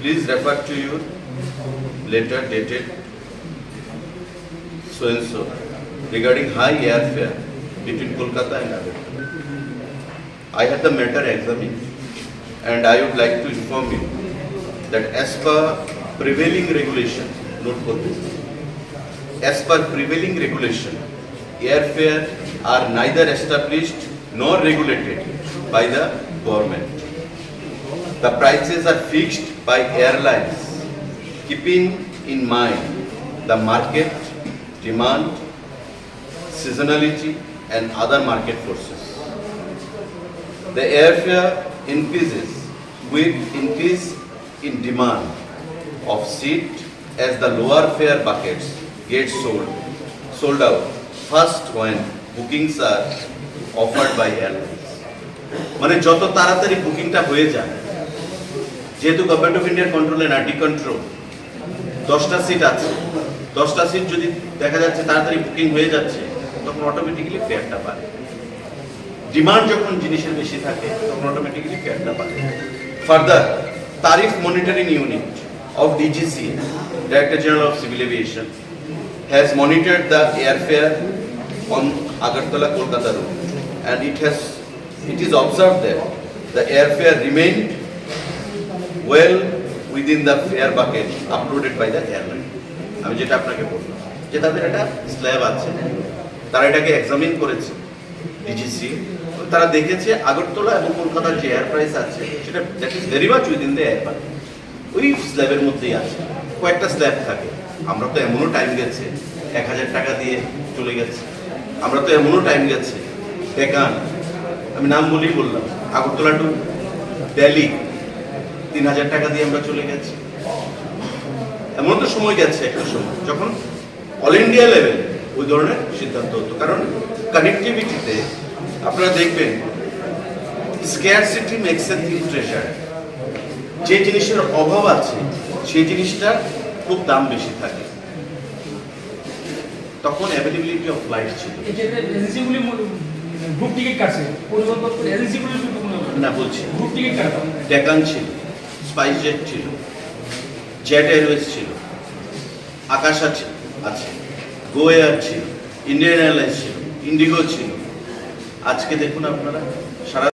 Please refer to your letter dated so and so regarding high airfare between Kolkata and Agartala. I had the matter examined and I would like to inform you that as per prevailing regulation, note for this, as per prevailing regulation, airfare are neither established nor regulated by the government. The prices are fixed by airlines, keeping in mind the market, demand, seasonality, and other market forces. The airfare increases with increase in demand of seat as the lower fare buckets get sold, sold out first when bookings are offered by airlines. মানে যত তাড়াতাড়ি বুকিংটা হয়ে যায় যেহেতু government of ইন্ডিয়ার কন্ট্রোলে না ডি কন্ট্রোল দশটা সিট আছে। দশটা সিট যদি দেখা যাচ্ছে তাড়াতাড়ি বুকিং হয়ে যাচ্ছে, তখন অটোমেটিক্যালি ফেয়ারটা বাড়ে। ডিমান্ড যখন জিনিসের বেশি থাকে, তখন অটোমেটিক্যালি ফেয়ারটা বাড়ে। Further tariff monitoring unit of DGC director general of civil aviation has monitored the airfare on Agartala, Kolkata route and it has, it is observed that the airfare remained well, within the fare bucket, uploaded by the airline. আমি যেটা আপনাকে বললাম, যে তাদের একটা slab আছে। তারা এটাকে এক্সামিন করেছে ডিজিসি তারা দেখেছে আগরতলা এবং কলকাতার যে এয়ার প্রাইস আছে, সেটা that is very much within the air ওই স্ল্যাবের মধ্যেই আছে। কয়েকটা স্ল্যাব থাকে। আমরা তো এমনও টাইম গেছে, এক হাজার টাকা দিয়ে চলে গেছে। আমরা তো এমনও টাইম গেছে ডেকান আমি নাম বলেই বললাম, আগরতলা টু দিল্লি তিন হাজার টাকা দিয়ে আমরা চলে গেছি। এমন তো সময় গেছে একটা সময়। যখন অল ইন্ডিয়া লেভেল ওই ধরনের সিদ্ধান্ত হতো। কারণ কানেক্টিভিটিতে আপনারা দেখবেন scarcity makes a thing treasure যে জিনিসের অভাব আছে সেই জিনিসটার খুব দাম বেশি থাকে। তখন অ্যাভেলেবিলিটি অফ ফ্লাইট ছিল। গ্রুপ টিকিট কাটছে পরিবর্তন না বলছি। গ্রুপ টিকিট কাটতাম ডেকান ছিল। স্পাইস জেট ছিল। জেট এয়ারওয়েজ ছিল। আকাশ আছে আছে। গো এয়ার ছিল, ইন্ডিয়ান এয়ারলাইন্স ছিল, ইন্ডিগো ছিল। আজকে দেখুন আপনারা